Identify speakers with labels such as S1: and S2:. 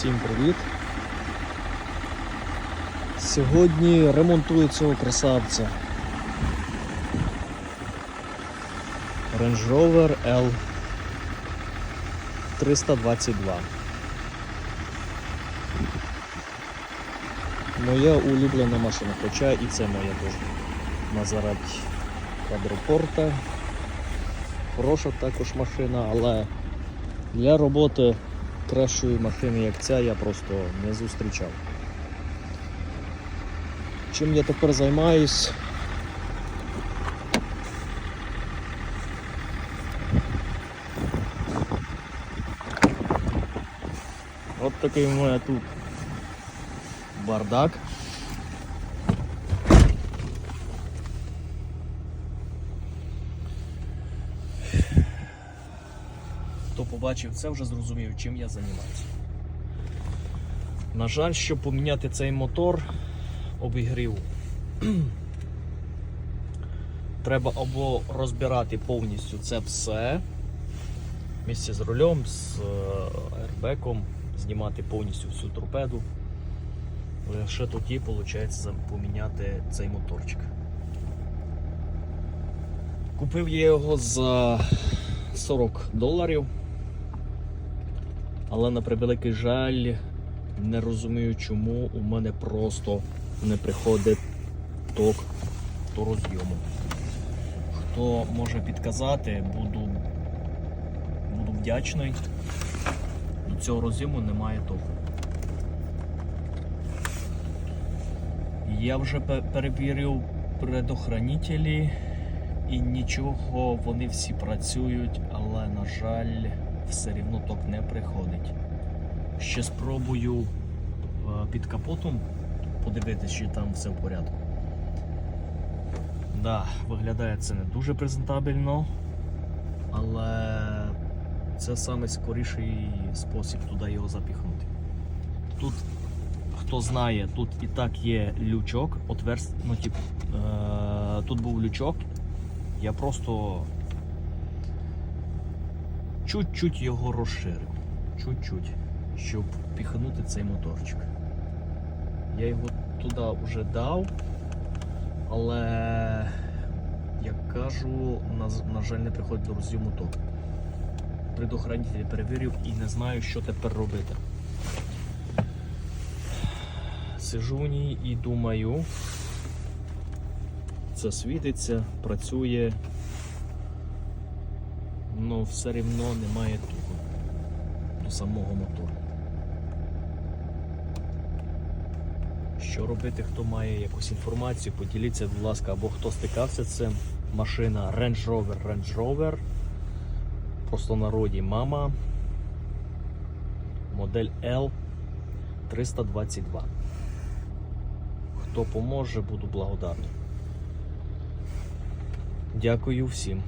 S1: Всім привіт! Сьогодні ремонтую цього красавця. Range Rover L 322. Моя улюблена машина, хоча і це моя теж. Мазерать квадропорта. Хороша також машина, але для роботи кращої машини, як ця, я просто не зустрічав. Чим я тепер займаюсь? От такий у мене тут бардак. Хто побачив це, вже зрозумів, чим я займаюся. На жаль, щоб поміняти цей мотор обігрів, треба або розбирати повністю це все місце з рулем, з е, аербеком, знімати повністю всю торпеду. Лише тоді виходить поміняти цей моторчик. Купив я його за 40 доларів. Але на превеликий жаль, не розумію, чому у мене просто не приходить ток до розйому. Хто може підказати, буду, буду вдячний. До цього розйому немає току. Я вже перевірив предохранителі і нічого, вони всі працюють, але на жаль, все рівно ток не приходить. Ще спробую е, під капотом подивитися, чи там все в порядку. Да, виглядає це не дуже презентабельно, але це саме скоріший спосіб туди його запіхнути. Тут, хто знає, тут і так є лючок, отверст, ну, тип, е, тут був лючок, я просто чуть-чуть його розширив. Чуть-чуть, щоб піхнути цей моторчик. Я його туди вже дав, але, як кажу, на, на жаль, не приходить до розйому току. Предохранитель перевірив і не знаю, що тепер робити. Сижу в ній і думаю, це світиться, працює, але все рівно немає току до самого мотору. Що робити, хто має якусь інформацію, поділіться, будь ласка, або хто стикався з цим. Машина Range Rover Range Rover. Просто народі мама. Модель L 322. Хто поможе, буду благодарний. Дякую всім.